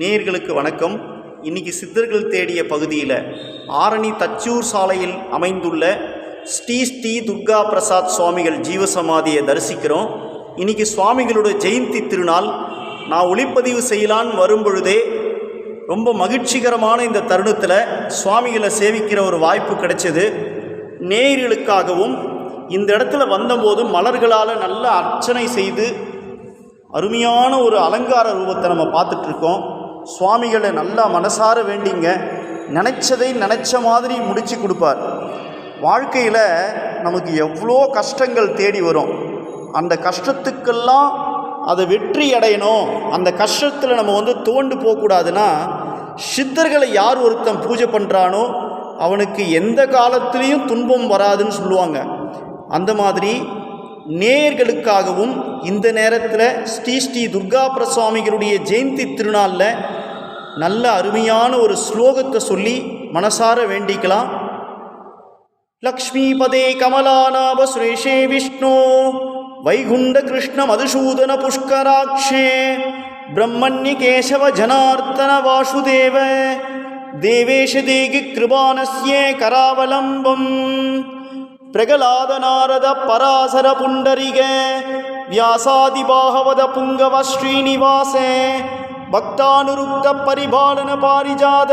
நேர்களுக்கு வணக்கம். இன்னைக்கு சித்தர்கள் தேடிய பகுதியில் ஆரணி தச்சூர் சாலையில் அமைந்துள்ள ஸ்ரீ ஸ்ரீ துர்கா பிரசாத் சுவாமிகள் ஜீவசமாதியை தரிசிக்கிறோம். இன்னைக்கு சுவாமிகளோட ஜெயந்தி திருநாள். நான் ஒளிப்பதிவு செய்யலான்னு வரும்பொழுதே ரொம்ப மகிழ்ச்சிகரமான இந்த தருணத்தில் சுவாமிகளை சேவிக்கிற ஒரு வாய்ப்பு கிடைச்சது. நேயர்களுக்காகவும் இந்த இடத்துல வந்தபோது மலர்களால் நல்ல அர்ச்சனை செய்து அருமையான ஒரு அலங்கார ரூபத்தை நம்ம பார்த்துட்ருக்கோம் சுவாமிகளை நல்லா மனசார வேண்டிங்க. நினச்சதை நினச்ச மாதிரி முடிச்சு கொடுப்பார். வாழ்க்கையில் நமக்கு எவ்வளோ கஷ்டங்கள் தேடி வரும். அந்த கஷ்டத்துக்கெல்லாம் அதை வெற்றி அடையணும். அந்த கஷ்டத்தில் நம்ம வந்து தோண்டு போகக்கூடாதுன்னா சித்தர்களை யார் ஒருத்தன் பூஜை பண்ணுறானோ அவனுக்கு எந்த காலத்துலேயும் துன்பம் வராதுன்னு சொல்லுவாங்க. அந்த மாதிரி நேயர்களுக்காகவும் இந்த நேரத்தில் ஸ்ரீ ஸ்ரீ துர்கா பிரசுவாமிகளுடைய ஜெயந்தி திருநாளில் நல்ல அருமையான ஒரு ஸ்லோகத்தை சொல்லி மனசார வேண்டிக்கலாம். லக்ஷ்மிபதே கமலாநாப சுரேஷே விஷ்ணு. வைகுண்ட கிருஷ்ண மதுசூதன புஷ்கராட்சே. பிரம்மண்ய கேசவ ஜனார்த்தன வாசுதேவ. தேவேஷ தேகி கிருபானஸ்யே கராவலம்பம். பிரகலாத நாரத பராசர புண்டரிக. வியாசாதிபாகவத புங்கவ ஸ்ரீனிவாசே. பக்தானுருக்த பரிபாலன பாரிஜாத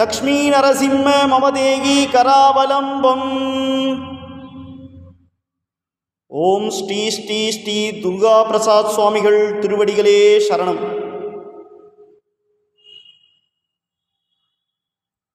லக்ஷ்மீ நரசிம்ம மமதேகி கராவலம்பம். ஓம் ஸ்ரீ ஸ்ரீ ஸ்ரீ துர்கா பிரசாத் சுவாமிகள் திருவடிகளே சரணம்.